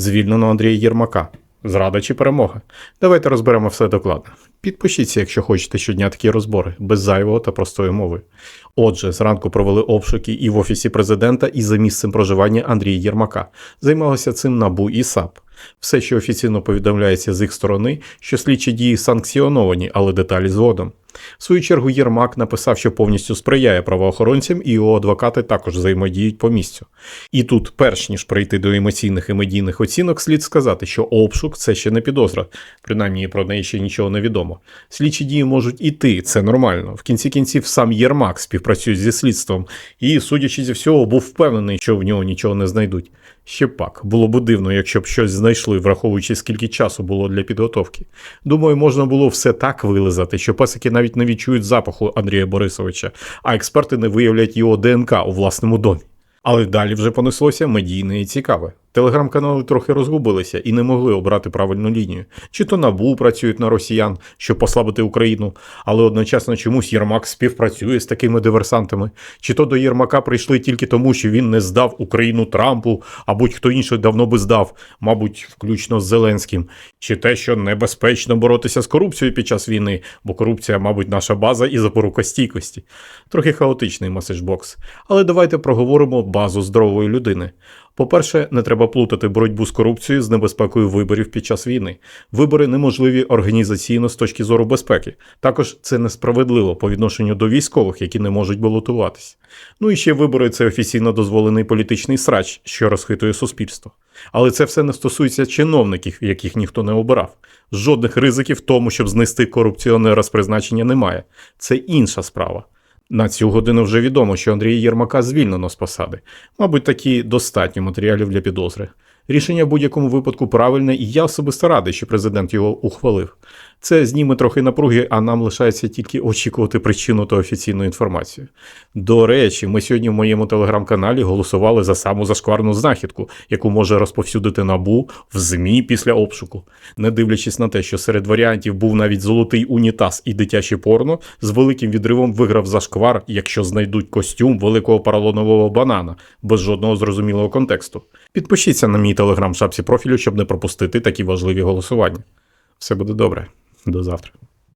Звільнено Андрія Єрмака. Зрада чи перемога? Давайте розберемо все докладно. Підпишіться, якщо хочете щодня такі розбори, без зайвого та простої мови. Отже, зранку провели обшуки і в офісі президента, і за місцем проживання Андрія Єрмака. Займалося цим НАБУ і САП. Все, що офіційно повідомляється з їх сторони, що слідчі дії санкціоновані, але деталі згодом. В свою чергу Єрмак написав, що повністю сприяє правоохоронцям, і його адвокати також взаємодіють по місцю. І тут, перш ніж прийти до емоційних і медійних оцінок, слід сказати, що обшук це ще не підозра, принаймні про неї ще нічого не відомо. Слідчі дії можуть іти, це нормально. В кінці кінців сам Єрмак співпрацює зі слідством, і, судячи зі всього, був впевнений, що в нього нічого не знайдуть. Ще пак, було б дивно, якщо б щось знайшли, враховуючи скільки часу було для підготовки. Думаю, можна було все так вилизати, що пасики навіть не відчують запаху Андрія Борисовича, а експерти не виявлять його ДНК у власному домі. Але далі вже понеслося медійне і цікаве. Телеграм-канали трохи розгубилися і не могли обрати правильну лінію. Чи то набу працюють на росіян, щоб послабити Україну, але одночасно чомусь Єрмак співпрацює з такими диверсантами, чи то до Єрмака прийшли тільки тому, що він не здав Україну Трампу, а будь-хто інший давно би здав, мабуть, включно з Зеленським, чи те, що небезпечно боротися з корупцією під час війни, бо корупція, мабуть, наша база і запорука стійкості. Трохи хаотичний меседжбокс. Але давайте проговоримо базу здорової людини. По-перше, не треба плутати боротьбу з корупцією з небезпекою виборів під час війни. Вибори неможливі організаційно з точки зору безпеки. Також це несправедливо по відношенню до військових, які не можуть балотуватись. Ну і ще вибори це офіційно дозволений політичний срач, що розхитує суспільство. Але це все не стосується чиновників, яких ніхто не обирав. Жодних ризиків тому, щоб знести корупціонера з призначення, немає. Це інша справа. На цю годину вже відомо, що Андрія Єрмака звільнено з посади. Мабуть, такі достатньо матеріалів для підозри. Рішення в будь-якому випадку правильне, і я особисто радий, що президент його ухвалив. Це зніме трохи напруги, а нам лишається тільки очікувати причину та офіційну інформацію. До речі, ми сьогодні в моєму телеграм-каналі голосували за саму зашкварну знахідку, яку може розповсюдити набу в ЗМІ після обшуку. Не дивлячись на те, що серед варіантів був навіть золотий унітаз і дитяче порно, з великим відривом виграв зашквар, якщо знайдуть костюм великого паралонового банана без жодного зрозумілого контексту. Підпишіться на мій телеграм в шапці профілю, щоб не пропустити такі важливі голосування. Все буде добре. До завтра.